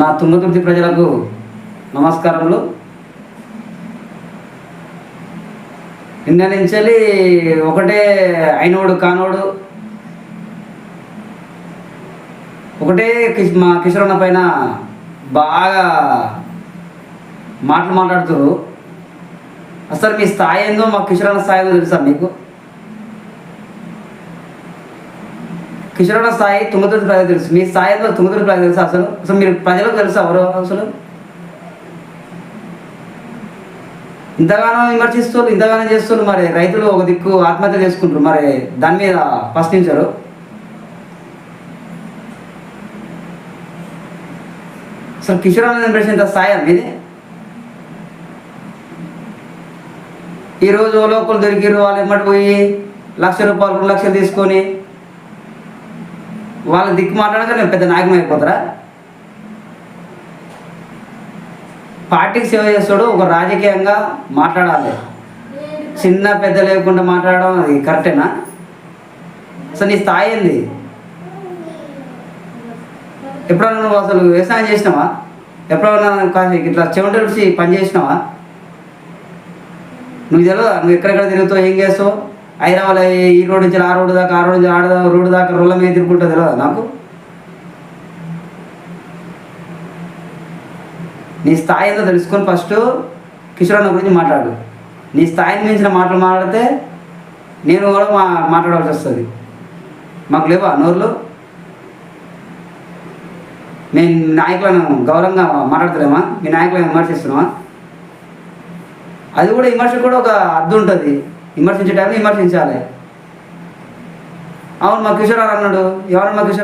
నా తుంగతుర్తి ప్రజలకు నమస్కారములు. నిన్న నుంచి ఒకటే అయినోడు కానోడు. ఒకటే మా కిషోరన్న పైన బాగా మాటలు మాట్లాడుతున్నారు అసలు మీ స్థాయి ఏందో మా కిషోరన్న స్థాయి ఏందో తెలుసా మీకు? కిషోరణ స్థాయి తుంగతుడి ప్రజలు తెలుసు. మీ స్థాయి తుంగతుడి ప్రజలు తెలుసు అసలు? అసలు మీరు ప్రజలకు తెలుసు ఎవరు అసలు? ఇంతగానో విమర్శిస్తారు ఇంతగానో చేస్తున్నారు మరి. రైతులు ఒక దిక్కు ఆత్మహత్య చేసుకుంటారు మరి దాని మీద ప్రశ్నించరు. అసలు కిషోర్ అనేది ఇంత స్థాయి మీది ఈరోజు లోకలు దొరికిరు వాళ్ళు ఎమ్మటి పోయి లక్ష రూపాయలు రెండు లక్షలు తీసుకొని వాళ్ళ దిక్కు మాట్లాడక నేను పెద్ద నాయకం అయిపోతారా? పార్టీకి సేవ చేస్తాడు ఒక రాజకీయంగా మాట్లాడాలి. చిన్న పెద్ద లేకుండా మాట్లాడడం అది కరెక్టేనా? అసలు నీ స్థాయి ఏంది? ఎప్పుడన్నా నువ్వు అసలు వ్యవసాయం చేసినావా? ఎప్పుడన్నా కాస్త ఇట్లా చెమటలిసి పని చేసినావా? నువ్వు తెలియదా నువ్వు ఎక్కడెక్కడ తిరుగుతావు? ఏం చేస్తావు? హైదరాబాద్ ఈ రోడ్డు నుంచి ఆ రోడ్డు దాకా ఆ రోడ్డు నుంచి ఆడ రోడ్డు దాకా రోడ్ల మీద తిరుగుంటుంది తెలియదా నాకు? నీ స్థాయి ఏదో తెలుసుకొని ఫస్ట్ కిషోరన్న గురించి మాట్లాడు. నీ స్థాయిని మించిన మాటలు మాట్లాడితే నేను కూడా మా మాట్లాడాల్సి వస్తుంది. మాకు లేవా నోర్లు? మేము నాయకులను గౌరవంగా మాట్లాడుతున్నామా? మీ నాయకులను విమర్శిస్తున్నామా? అది కూడా విమర్శ కూడా ఒక అద్దు ఉంటుంది. విమర్శించే టైంలో విమర్శించాలి. అవును మా కిషోర్ అన్నాడు. ఎవరు మా కిషోర్